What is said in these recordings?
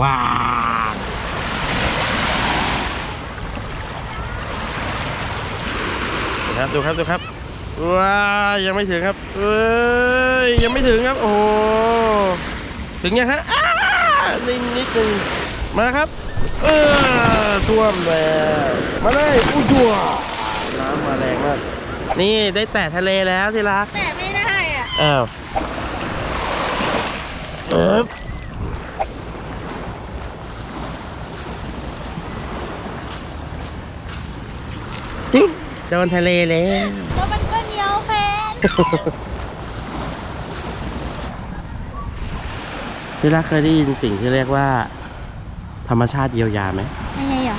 ว้าวดูครับดูครับดูครับว้ายังไม่ถึงครับเอ้ยยังไม่ถึงครับ โอ้โหถึงยังฮะอ้านิดนิดนึงมาครับ เออท่วมแล้วมาเลยอุ้ยจัวน้ำมาแรงมากนี่ได้แตะทะเลแล้วที่รักแต่ไม่ได้อะอ้าวเอ๊บ โดนทะเลแล้วแล้วมันก็เหนียวแฟนที่รักเคยได้ยินสิ่งที่เรียกว่า ธรรมชาติเยียวยาไหมยังไงเหรอ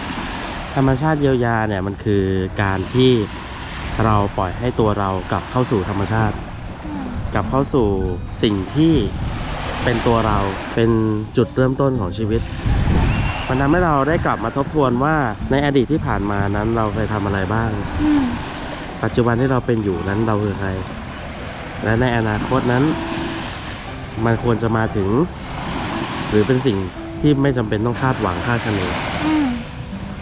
ธรรมชาติเยียวยาเนี่ยมันคือการที่เราปล่อยให้ตัวเรากลับเข้าสู่ธรรมชาติอืมกลับเข้าสู่สิ่งที่เป็นตัวเราเป็นจุดเริ่มต้นของชีวิต มันทำให้เราได้กลับมาทบทวนว่าในอดีตที่ผ่านมานั้นเราเคยทำอะไรบ้าง อืมปัจจุบันที่เราเป็นอยู่นั้นเราคือใคร และในอนาคตนั้น มันควรจะมาถึง หรือเป็นสิ่งที่ไม่จำเป็นต้องคาดหวังคาดคะเนอืม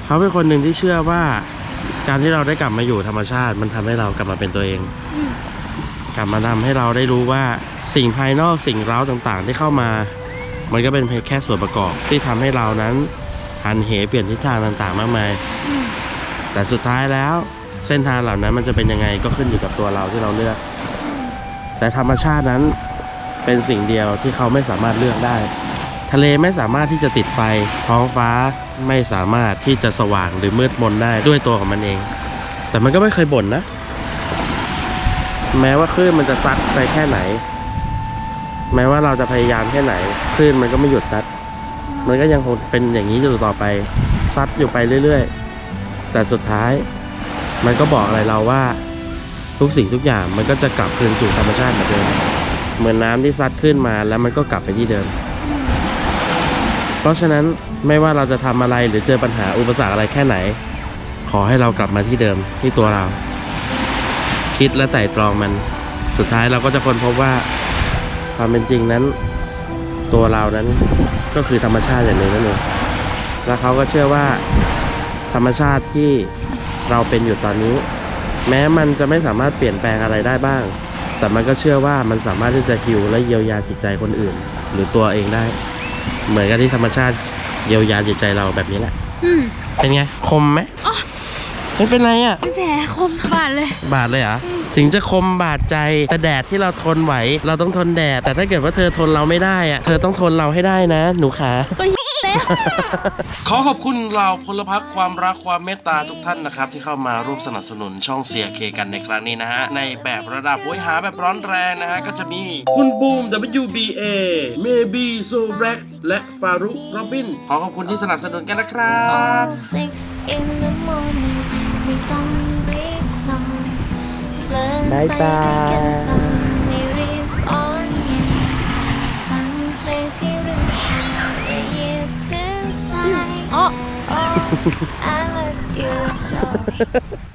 เขาเป็นคนหนึ่งที่เชื่อว่า การที่เราได้กลับมาอยู่ธรรมชาติ มันทำให้เรากลับมาเป็นตัวเอง อืมกลับมาทำให้เราได้รู้ว่าสิ่งภายนอกสิ่งเร้าต่างๆ ที่เข้ามา มันก็เป็นเพียงแค่ส่วนประกอบที่ทำให้เรานั้นหันเหเปลี่ยนทิศทางต่างๆ มากมายมแต่สุดท้ายแล้ว เส้นทางเหล่านั้นมันจะเป็นยังไงก็ขึ้นอยู่กับตัวเราที่เราเลือก แต่ธรรมชาตินั้นเป็นสิ่งเดียวที่เขาไม่สามารถเลือกได้ ทะเลไม่สามารถที่จะติดไฟ ท้องฟ้าไม่สามารถที่จะสว่างหรือมืดมนได้ด้วยตัวของมันเอง แต่มันก็ไม่เคยบ่นนะ แม้ว่าคลื่นมันจะซัดไปแค่ไหน แม้ว่าเราจะพยายามแค่ไหนคลื่นมันก็ไม่หยุดซัด มันก็ยังคงเป็นอย่างนี้อยู่ต่อไปซัดอยู่ไปเรื่อยๆ แต่สุดท้าย มันก็บอกอะไรเราว่า ทุกสิ่งทุกอย่างมันก็จะกลับคืนสู่ธรรมชาติเหมือนเดิมเหมือนน้ำที่ซัดขึ้นมาแล้วมันก็กลับไปที่เดิม เพราะฉะนั้นไม่ว่าเราจะทำอะไรหรือเจอปัญหาอุปสรรคอะไรแค่ไหน ขอให้เรากลับมาที่เดิมที่ตัวเรา คิดและไต่ตรองมัน สุดท้ายเราก็จะค้นพบว่า ความเป็นจริงนั้น ตัวเรานั้นก็คือธรรมชาติอย่างหนึ่งนั่นเองแล้วเขาก็เชื่อว่า ธรรมชาติที่เราเป็นอยู่ตอนนี้ แม้มันจะไม่สามารถเปลี่ยนแปลงอะไรได้บ้าง แต่มันก็เชื่อว่ามันสามารถที่จะฮิวและเยียวยาจิตใจคนอื่น หรือตัวเองได้ เหมือนกับที่ธรรมชาติเยียวยาจิตใจเราแบบนี้แหละอืมเป็นไงคมไหมอ๋อไม่เป็นไรอะ เป็นแผลคมบาดเลย บาดเลยเหรอ ถึงจะคมบาดใจแต่แดดที่เราทนไหว เราต้องทนแดด แต่ถ้าเกิดว่าเธอทนเราไม่ได้อะเธอต้องทนเราให้ได้นะ หนูขาก็แล้ว ขอขอบคุณเราพลพักความรักความเมตตาทุกท่านนะครับ ที่เข้ามาร่วมสนับสนุนช่องเสียเคกันในครั้งนี้นะฮะ ในแบบระดับโวยหาแบบร้อนแรงนะฮะ ก็จะมีคุณบูม WBA Maybe So Black และฟารุโรบิน ขอขอบคุณที่สนับสนุนกันนะครับ Six in the morning ไม่ บ๊ายไปบายกั